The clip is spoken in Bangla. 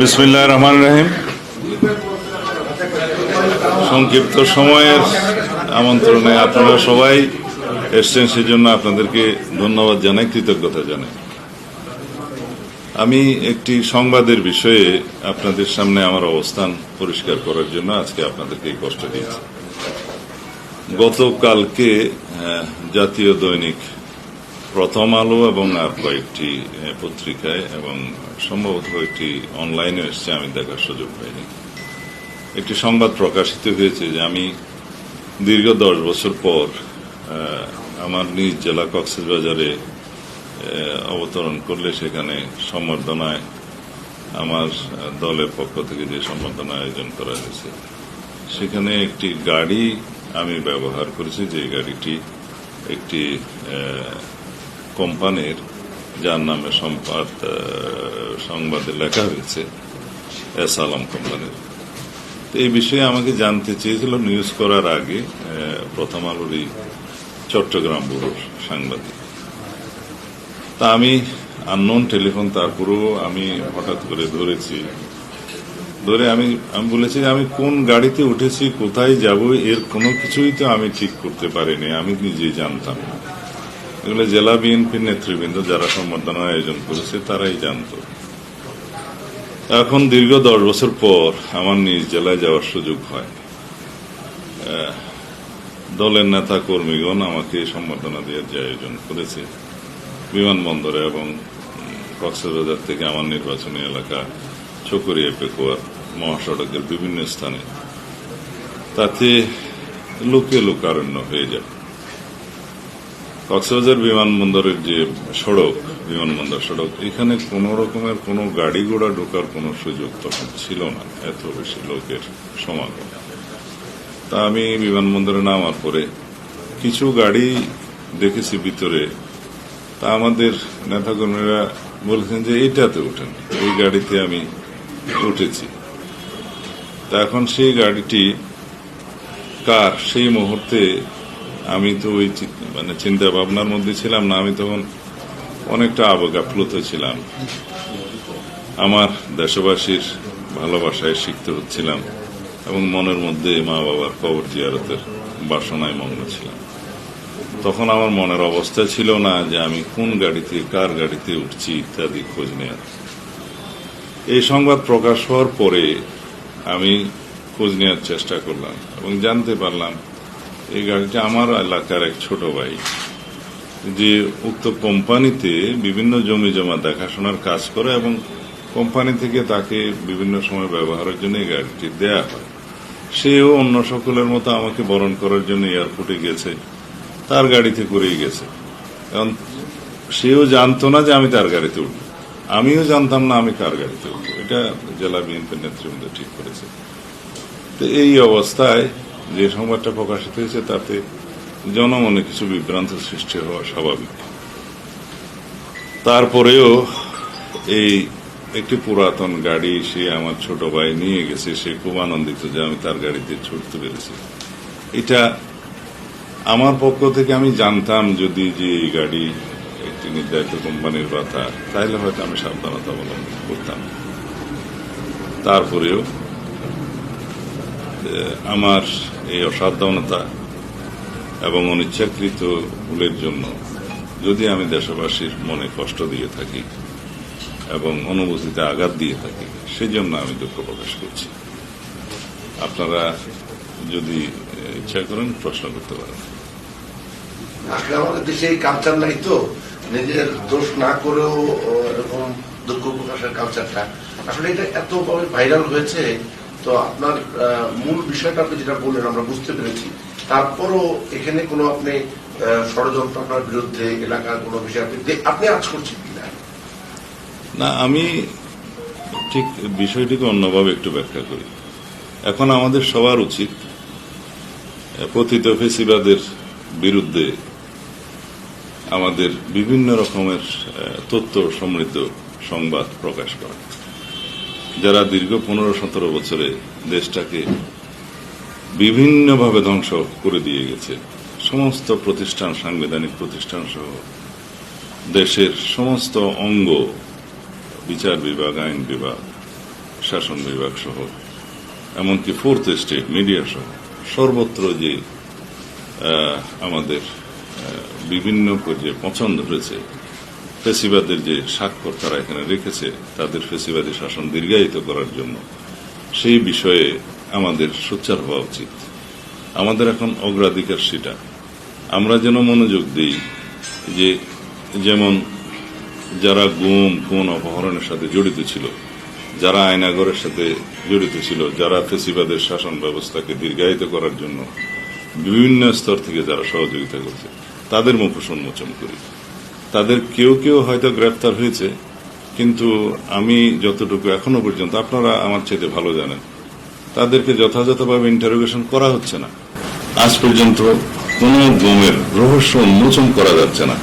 বিসমিল্লাহ রহমান রহিম। সংক্ষিপ্ত সময়ের আমন্ত্রণে আপনারা সবাই এসছেন, সেজন্য আপনাদেরকে ধন্যবাদ জানাই, কৃতজ্ঞতা জানাই। আমি একটি সংবাদের বিষয়ে আপনাদের সামনে আমার অবস্থান পরিষ্কার করার জন্য আজকে আপনাদেরকে এই কষ্ট দিয়েছি। গতকালকে জাতীয় দৈনিক প্রথম আলো এবং আর কয়েকটি পত্রিকায় এবং সম্ভবত একটি অনলাইনে এসছে, আমি দেখার সুযোগ পাইনি। একটি সংবাদ প্রকাশিত হয়েছে যে আমি দীর্ঘ দশ বছর পর আমার নিজ জেলা কক্সবাজারে অবতরণ করলে সেখানে সম্বর্ধনায় আমার দলের পক্ষ থেকে যে সম্বর্ধনা আয়োজন করা হয়েছে, সেখানে একটি গাড়ি আমি ব্যবহার করেছি, যে গাড়িটি একটি কোম্পানির, যার নামে সম্পাদ সংবাদে লেখা হয়েছে, এস আলম কোম্পানির। তো এই বিষয়ে আমাকে জানতে চেয়েছিল নিউজ করার আগে প্রথম আলোরই চট্টগ্রাম ব্যুরোর সাংবাদিক। তা আমি আননোন টেলিফোন তারপরেও আমি হঠাৎ করে ধরেছি। ধরে আমি আমি বলেছি আমি কোন গাড়িতে উঠেছি, কোথায় যাব, এর কোনো কিছুই তো আমি ঠিক করতে পারিনি, আমি নিজেই জানতাম না। এগুলো জেলা বিএনপির নেতৃবৃন্দ যারা সম্বর্ধনা আয়োজন করেছে, তারাই জানতো। এখন দীর্ঘ দশ বছর পর আমার নিজ জেলায় যাওয়ার সুযোগ হয়। দলের নেতা কর্মীগণ আমাকে সম্বর্ধনা দেওয়ার যে আয়োজন করেছে, বিমানবন্দরে এবং কক্সবাজার থেকে আমার নির্বাচনী এলাকা চকরিয়া, পেকুয়ার, মহাসড়কের বিভিন্ন স্থানে। তাতে লোকে লোকারণ্য হয়ে যায়। কক্সবাজার বিমানবন্দরের যে সড়ক, বিমানবন্দর সড়ক, এখানে কোন রকমের কোনো গাড়ি ঘোড়া ঢোকার কোনো সুযোগ তখন ছিল না, এত বেশি লোকের সমাগম। তা আমি বিমানবন্দরে নামার পরে কিছু গাড়ি দেখেছি ভিতরে। তা আমাদের নেতাকর্মীরা বলেছেন যে এইটাতে উঠেন এই গাড়িতে আমি উঠেছি। তা এখন সেই গাড়িটি কার, সেই মুহূর্তে আমি তো ওই মানে চিন্তা ভাবনার মধ্যে ছিলাম না, আমি তখন অনেকটা আবেগ আপ্লুত ছিলাম। আমার দেশবাসীর ভালোবাসায় শিখতে হচ্ছিলাম এবং মনের মধ্যে মা বাবার কবর জিয়ারতের বাসনায় মগ্ন ছিলাম। তখন আমার মনের অবস্থা ছিল না যে আমি কোন গাড়িতে, কার গাড়িতে উঠছি ইত্যাদি খোঁজ নেওয়ার। এই সংবাদ প্রকাশ হওয়ার পরে আমি খোঁজ নেওয়ার চেষ্টা করলাম এবং জানতে পারলাম এই গাড়িটা আমার এলাকার এক ছোট ভাই, যে উক্ত কোম্পানিতে বিভিন্ন জমি জমা দেখাশোনার কাজ করে এবং কোম্পানি থেকে তাকে বিভিন্ন সময় ব্যবহারের জন্য এই গাড়িটি দেয়া হয়। সেও অন্য সকলের মতো আমাকে বরণ করার জন্য এয়ারপোর্টে গেছে, তার গাড়িতে করেই গেছে। কারণ সেও জানতো না যে আমি তার গাড়িতে উঠব। আমিও জানতাম না আমি কার গাড়িতে উঠব। এটা জেলা বিএনপির নেতৃবৃন্দ ঠিক করেছে। তো এই অবস্থায় যে সংবাদটা প্রকাশিত হয়েছে, তাতে জনমনে কিছু বিভ্রান্ত সৃষ্টি হওয়া স্বাভাবিক। তারপরেও এই একটি পুরাতন গাড়ি সে আমার ছোট ভাই নিয়ে গেছে, সে খুব আনন্দিত যে আমি তার গাড়িতে ছুটতে পেরেছি। এটা আমার পক্ষ থেকে আমি জানতাম যদি যে এই গাড়ি একটি নির্ধারিত কোম্পানির কথা তাহলে হয়তো আমি সাবধানতা অবলম্বন করতাম। তারপরেও আমার এই অসাবধানতা এবং অনিচ্ছাকৃত ভুলের জন্য যদি আমি দেশবাসীর মনে কষ্ট দিয়ে থাকি এবং অনুভূতিতে আঘাত দিয়ে থাকি, সেজন্য আমি দুঃখ প্রকাশ করছি। আপনারা যদি ইচ্ছা করেন প্রশ্ন করতে পারেন। আসলে আমাদের দেশে এই কালচার নাই তো। নিজের দোষ না করেও, এরকম দুঃখ প্রকাশের কালচারটা আসলে এটা এতভাবে ভাইরাল হয়েছে তো আপনার মূল বিষয়টা আপনি যেটা বললেন, আমরা বুঝতে পেরেছি। তারপরও এখানে কোনো আপনি ষড়যন্ত্র আপনার বিরুদ্ধে এলাকার কোনো বিষয় আপনি আজ করছেন কিনা না? আমি ঠিক বিষয়টিকে অন্যভাবে একটু ব্যাখ্যা করি। এখন আমাদের সবার উচিত পতিত ফেসিবাদের বিরুদ্ধে আমাদের বিভিন্ন রকমের তথ্য সমৃদ্ধ সংবাদ প্রকাশ করা। যারা দীর্ঘ পনেরো সতেরো বছরে দেশটাকে বিভিন্নভাবে ধ্বংস করে দিয়ে গেছে, সমস্ত প্রতিষ্ঠান, সাংবিধানিক প্রতিষ্ঠান সহ, দেশের সমস্ত অঙ্গ, বিচার বিভাগ, আইন বিভাগ, শাসন বিভাগ সহ, এমনকি ফোর্থ স্টেট, মিডিয়া সহ, সর্বত্র যে আমাদের বিভিন্ন যে পছন্দ হয়েছে ফেসিবাদের যে স্বাক্ষর তারা এখানে রেখেছে, তাদের ফেসিবাদী শাসন দীর্ঘায়িত করার জন্য, সেই বিষয়ে আমাদের সোচ্চার হওয়া উচিত। আমাদের এখন অগ্রাধিকার সেটা। আমরা যেন মনোযোগ দিই যে, যেমন যারা গুম, খুন, অপহরণের সাথে জড়িত ছিল, যারা আয়নাগরের সাথে জড়িত ছিল, যারা ফেসিবাদের শাসন ব্যবস্থাকে দীর্ঘায়িত করার জন্য বিভিন্ন স্তর থেকে যারা সহযোগিতা করছে, তাদের মুখোশ উন্মোচন করি। তাদের কেউ কেউ হয়তো গ্রেফতার হয়েছে, কিন্তু আমি যতটুকু এখনও পর্যন্ত আপনারা আমার চেয়ে ভালো জানেন। তাদেরকে যথাযথভাবে ইন্টারোগেশন করা হচ্ছে না। আজ পর্যন্ত কোনো গমের রহস্য উন্মোচন করা যাচ্ছে না।